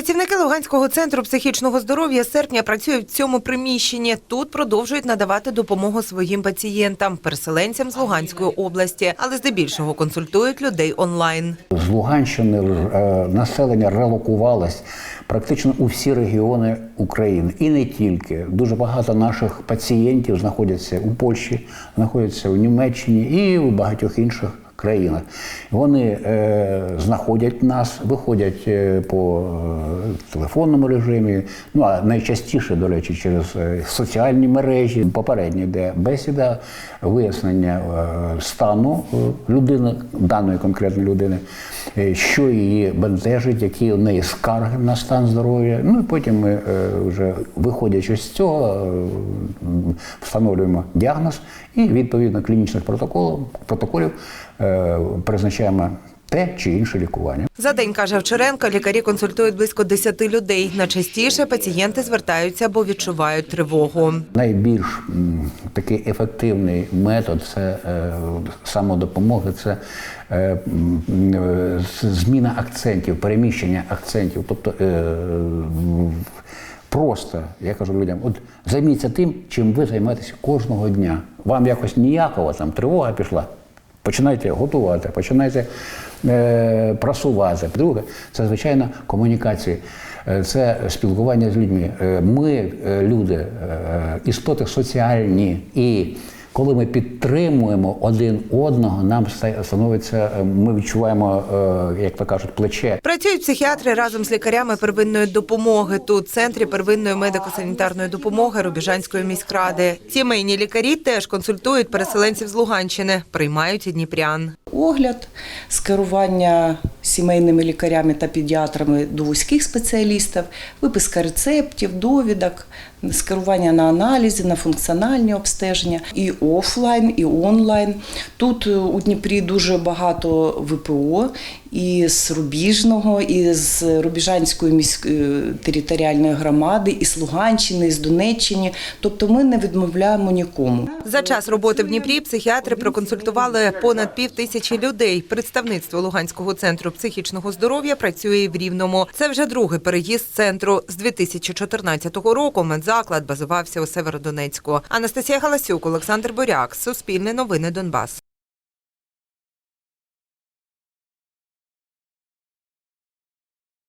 Працівники Луганського центру психічного здоров'я серпня працюють в цьому приміщенні. Тут продовжують надавати допомогу своїм пацієнтам, переселенцям з Луганської області, але здебільшого консультують людей онлайн. З Луганщини е, населення релокувалось практично у всі регіони України і не тільки. Дуже багато наших пацієнтів знаходяться у Польщі, знаходяться у Німеччині і у багатьох інших країнах. Вони е, знаходять нас, виходять е, по телефонному режимі. Ну а найчастіше, до речі, через е, соціальні мережі. Попередньо йде бесіда, вияснення е, стану е, людини, даної конкретної людини, що її бентежить, які у неї скарги на стан здоров'я. Ну і потім ми вже виходячи з цього, встановлюємо діагноз і відповідно клінічних протоколів, протоколів призначаємо те чи інше лікування. За день, каже Вчеренко, лікарі консультують близько 10 людей. Найчастіше пацієнти звертаються, бо відчувають тривогу. Найбільш такий ефективний метод це е, самодопомоги, це е, е, зміна акцентів, переміщення акцентів. Тобто просто я кажу людям, от займіться тим, чим ви займаєтеся кожного дня. Вам якось ніякого там тривога пішла. Починайте готувати, починайте е, прасувати. Друге, це звичайно комунікації, Е, це спілкування з людьми. Е, Ми, е, люди, істоти соціальні, і коли ми підтримуємо один одного, нам становиться, е, ми відчуваємо, е, як то кажуть, плече. Працюють психіатри разом з лікарями первинної допомоги. Тут в центрі первинної медико-санітарної допомоги Рубіжанської міськради. Сімейні лікарі теж консультують переселенців з Луганщини, приймають і дніпрян. огляд, скерування сімейними лікарями та педіатрами до вузьких спеціалістів, виписка рецептів, довідок, скерування на аналізи, на функціональні обстеження і офлайн, і онлайн. Тут е, у Дніпрі дуже багато ВПО і з Рубіжного, і з Рубіжанської міської територіальної громади, і з Луганщини, і з Донеччини. Тобто ми не відмовляємо нікому. За час роботи в Дніпрі психіатри проконсультували понад пів тисячі людей. Представництво Луганського центру психічного здоров'я працює в Рівному. Це вже другий переїзд центру. З 2014 року медзаклад базувався у Северодонецьку. Анастасія Галасюк, Олександр Боряк, Суспільне новини Донбас.